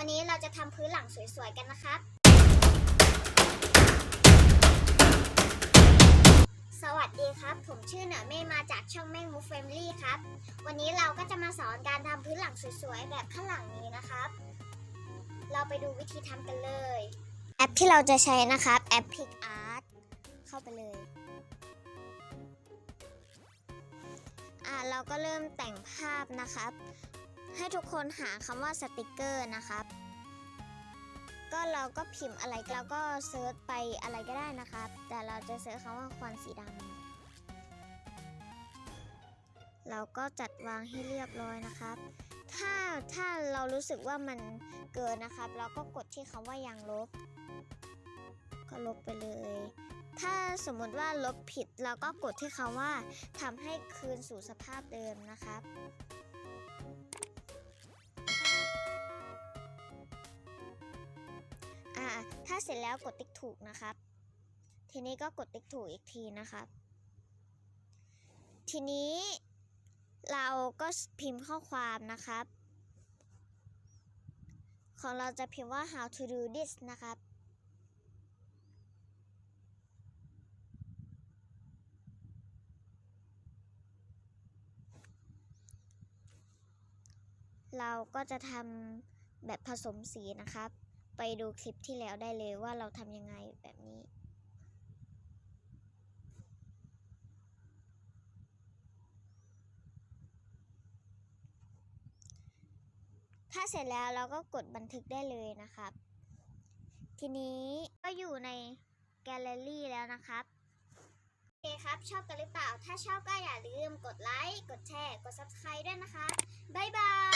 วันนี้เราจะทำพื้นหลังสวยๆกันนะครับ สวัสดีครับ ผมชื่อเหนือเมฆมาจากช่องเมฆมูฟเฟมลี่ครับ วันนี้เราก็จะมาสอนการทำพื้นหลังสวยๆ แบบข้างหลังนี้นะครับ เราไปดูวิธีทำกันเลย แอปที่เราจะใช้นะครับ แอป Pic Art เข้าไปเลย อ่าเราก็เริ่มแต่งภาพนะครับ ให้ทุกคนหาคำว่าสติกเกอร์นะครับ ก็เราก็พิมพ์อะไรเราก็เซิร์ชไปอะไรก็ได้นะครับ แต่เราจะเซิร์ชคำว่าควันสีดำเราก็จัดวางให้เรียบร้อยนะครับ ถ้าถ้าเรารู้สึกว่ามันเกินนะครับ เราก็กดที่คำว่ายังลบ ก็ลบไปเลย ถ้าสมมติว่าลบผิดเราก็กดที่คำว่าทำให้คืนสู่สภาพเดิมนะครับาเสร็จแล้วกดติ๊กถูกนะครับ ทีนี้ก็กดติ๊กถูกอีกทีนะครับ ทีนี้เราก็พิมพ์ข้อความนะครับ ของเราจะพิมพ์ว่า how to do this นะครับเราก็จะทำแบบผสมสีนะครับ ไปดูคลิปที่แล้วได้เลยว่าเราทำยังไงแบบนี้ ถ้าเสร็จแล้วเราก็กดบันทึกได้เลยนะครับ ทีนี้ก็อยู่ในแกลเลอรี่แล้วนะครับโอเคครับ ชอบกันหรือเปล่า ถ้าชอบก็อย่าลืมกดไลค์ กดแชร์ กด Subscribe ด้วยนะคะ บ๊ายบาย